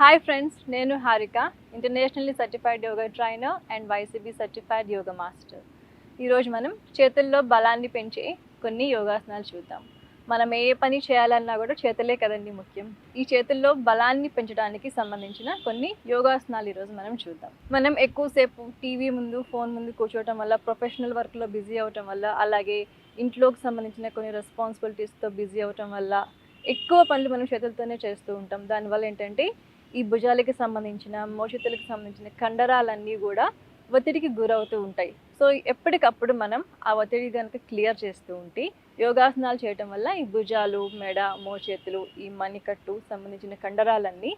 Hi friends నేను Harika internationally certified yoga trainer and YCB certified yoga master ఈరోజు మనం చేతుల్లో బలాన్ని పెంచే కొన్ని యోగాసనాలు చూద్దాం. మనం ఏ పని చేయాలన్నా కూడా చేతులే కదండి ముఖ్యం. ఈ చేతుల్లో బలాన్ని పెంచడానికి సంబంధించిన కొన్ని యోగాసనాలు ఈరోజు మనం చూద్దాం. మనం ఎక్కువసేపు టీవీ ముందు ఫోన్ ముందు కూర్చోవటం వల్ల ప్రొఫెషనల్ వర్క్లో బిజీ అవటం వల్ల అలాగే ఇంట్లోకి సంబంధించిన కొన్ని రెస్పాన్సిబిలిటీస్తో బిజీ అవటం వల్ల ఎక్కువ పనులు మనం చేతులతోనే చేస్తూ ఉంటాం. దానివల్ల ఏంటంటే ఈ భుజాలకి సంబంధించిన మోచేతులకు సంబంధించిన కండరాలన్నీ కూడా ఒత్తిడికి గురవుతూ ఉంటాయి. సో ఎప్పటికప్పుడు మనం ఆ ఒత్తిడి కనుక క్లియర్ చేస్తూ ఉంటే యోగాసనాలు చేయటం వల్ల ఈ భుజాలు మెడ మోచేతులు ఈ మణికట్టు సంబంధించిన కండరాలన్నీ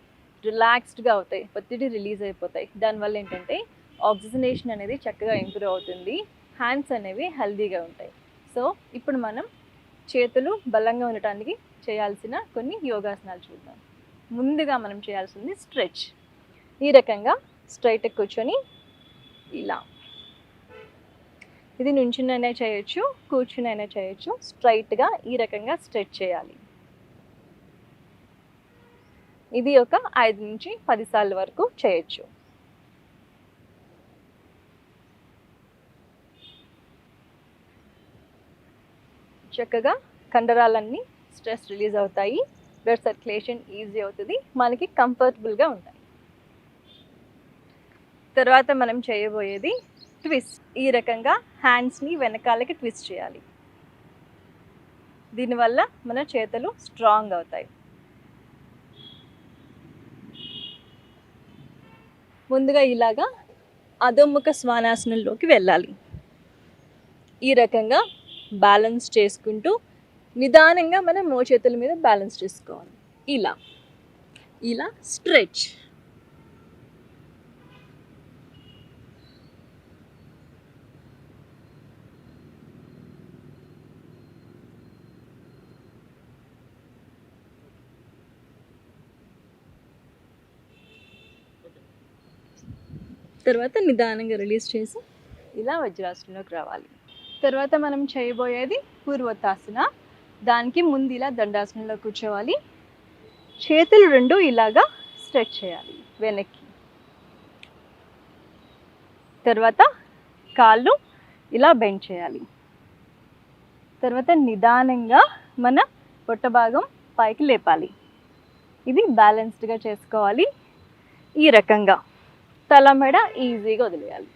రిలాక్స్డ్గా అవుతాయి ఒత్తిడి రిలీజ్ అయిపోతాయి. దానివల్ల ఏంటంటే ఆక్సిజనేషన్ అనేది చక్కగా ఇంప్రూవ్ అవుతుంది హ్యాండ్స్ అనేవి హెల్దీగా ఉంటాయి. సో ఇప్పుడు మనం చేతులు బలంగా ఉండటానికి చేయాల్సిన కొన్ని యోగాసనాలు చూద్దాం. ముందుగా మనం చేయాల్సింది స్ట్రెచ్. ఈ రకంగా స్ట్రైట్ కూర్చొని ఇలా. ఇది నుంచునైనా చేయొచ్చు కూర్చునైనా చేయొచ్చు. స్ట్రైట్గా ఈ రకంగా స్ట్రెచ్ చేయాలి. ఇది ఒక ఐదు నుంచి పదిసార్లు వరకు చేయొచ్చు. చక్కగా కండరాలన్నీ స్ట్రెస్ రిలీజ్ అవుతాయి. బ్లడ్ సర్క్యులేషన్ ఈజీ అవుతుంది మనకి కంఫర్టబుల్గా ఉంటాయి. తర్వాత మనం చేయబోయేది ట్విస్ట్. ఈ రకంగా హ్యాండ్స్ని వెనకాలకి ట్విస్ట్ చేయాలి. దీనివల్ల మన చేతులు స్ట్రాంగ్ అవుతాయి. ముందుగా ఇలాగా అధోముఖ శ్వానాసనంలోకి వెళ్ళాలి. ఈ రకంగా బ్యాలెన్స్ చేసుకుంటూ నిదానంగా మనం మోచేతుల మీద బ్యాలెన్స్ చేసుకోవాలి. ఇలా. ఇలా స్ట్రెచ్ తర్వాత నిదానంగా రిలీజ్ చేసి ఇలా వజ్రాసనంలోకి రావాలి. తర్వాత మనం చేయబోయేది పూర్వతాసన దానికి ముందు ఇలా దండాసనంలో కూర్చోవాలి. చేతులు రెండు ఇలాగా స్ట్రెచ్ చేయాలి వెనక్కి. తర్వాత కాళ్ళు ఇలా బెండ్ చేయాలి. తర్వాత నిదానంగా మన పొట్ట భాగం పైకి లేపాలి. ఇది బ్యాలెన్స్డ్గా చేసుకోవాలి. ఈ రకంగా తల మెడ ఈజీగా వదిలేయాలి.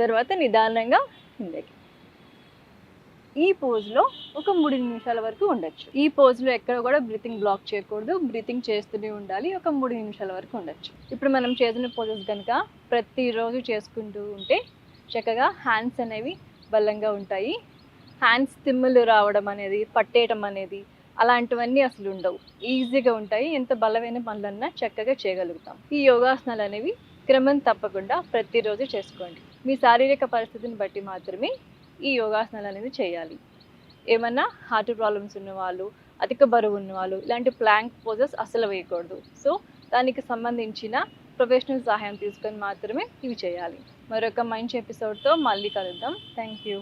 తర్వాత నిదానంగా కిందకి. ఈ పోజ్లో ఒక మూడు నిమిషాల వరకు ఉండొచ్చు. ఈ పోజ్లో ఎక్కడ కూడా బ్రీతింగ్ బ్లాక్ చేయకూడదు. బ్రీతింగ్ చేస్తూనే ఉండాలి. ఒక మూడు నిమిషాల వరకు ఉండొచ్చు. ఇప్పుడు మనం చేసిన పోజెస్ కనుక ప్రతిరోజు చేసుకుంటూ ఉంటే చక్కగా హ్యాండ్స్ అనేవి బలంగా ఉంటాయి. హ్యాండ్స్ తిమ్ములు రావడం అనేది పట్టేయడం అనేది అలాంటివన్నీ అసలు ఉండవు. ఈజీగా ఉంటాయి. ఎంత బలమైన పనులన్నా చక్కగా చేయగలుగుతాం. ఈ యోగాసనాలు అనేవి క్రమం తప్పకుండా ప్రతిరోజు చేసుకోండి. మీ శారీరక పరిస్థితిని బట్టి మాత్రమే ఈ యోగాసనాలు అనేది చేయాలి. ఏమన్నా హార్ట్ ప్రాబ్లమ్స్ ఉన్నవాళ్ళు అధిక బరువు ఉన్నవాళ్ళు ఇలాంటి ప్లాంక్ పోజెస్ అసలు వేయకూడదు. సో దానికి సంబంధించిన ప్రొఫెషనల్ సహాయం తీసుకొని మాత్రమే ఇవి చేయాలి. మరొక మంచి ఎపిసోడ్తో మళ్ళీ కలుద్దాం. Thank you.